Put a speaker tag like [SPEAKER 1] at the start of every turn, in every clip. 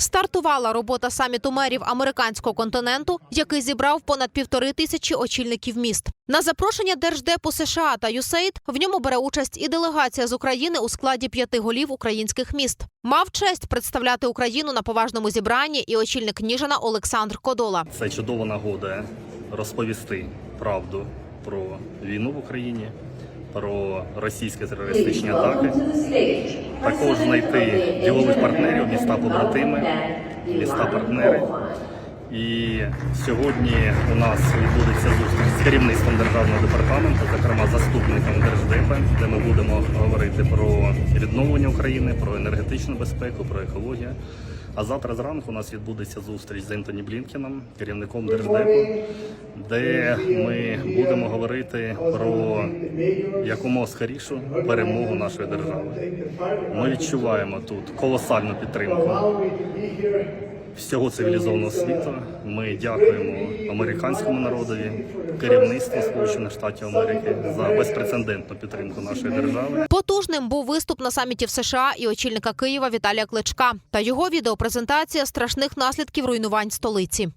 [SPEAKER 1] Стартувала робота саміту мерів американського континенту, який зібрав понад півтори тисячі очільників міст. На запрошення Держдепу США та USAID в ньому бере участь і делегація з України у складі п'яти голів українських міст. Мав честь представляти Україну на поважному зібранні і очільник Ніжина Олександр Кодола.
[SPEAKER 2] Це чудова нагода розповісти правду про війну в Україні, про російські терористичні атаки. Також знайти ділових партнерів, міста побратими, міста партнери. І сьогодні у нас відбудеться зустріч керівництвом державного департаменту, зокрема заступником держдепа, де ми будемо говорити про відновлення України, про енергетичну безпеку, про екологію. А завтра зранку у нас відбудеться зустріч з Ентоні Блінкеном, керівником держдепу, де ми будемо говорити про якомога скорішу перемогу нашої держави. Ми відчуваємо тут колосальну підтримку всього цивілізованого світу. Ми дякуємо американському народові, керівництву Сполучених Штатів Америки за безпрецедентну підтримку нашої держави.
[SPEAKER 1] Потужним був виступ на саміті в США і очільника Києва Віталія Кличка та його відеопрезентація страшних наслідків руйнувань столиці.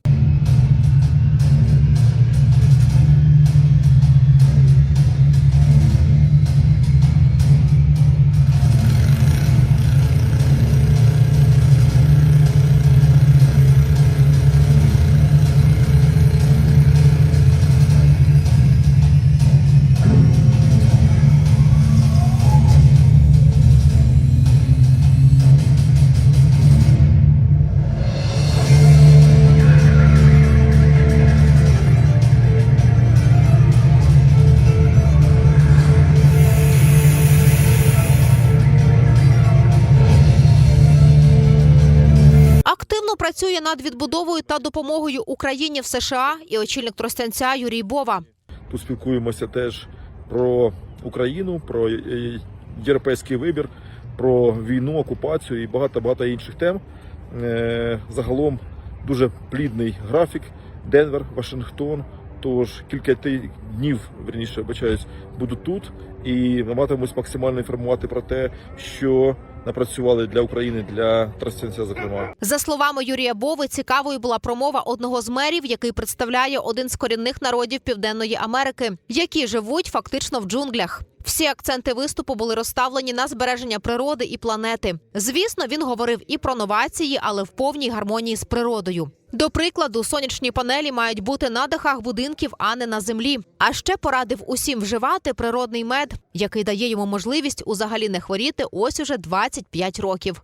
[SPEAKER 1] Працює над відбудовою та допомогою Україні в США і очільник Тростянця Юрій Бова.
[SPEAKER 3] Тут спілкуємося теж про Україну, про е, європейський вибір, про війну, окупацію і багато багато інших тем. Е, Загалом дуже плідний графік. Денвер, Вашингтон. Тож кілька днів, верніше обачаюсь, буду тут і намагатимусь максимально інформувати про те, що напрацювали для України, для Тростянця, зокрема.
[SPEAKER 1] За словами Юрія Бови, цікавою була промова одного з мерів, який представляє один з корінних народів Південної Америки, які живуть фактично в джунглях. Всі акценти виступу були розставлені на збереження природи і планети. Звісно, він говорив і про новації, але в повній гармонії з природою. До прикладу, сонячні панелі мають бути на дахах будинків, а не на землі. А ще порадив усім вживати природний мед, який дає йому можливість узагалі не хворіти ось уже 25 років.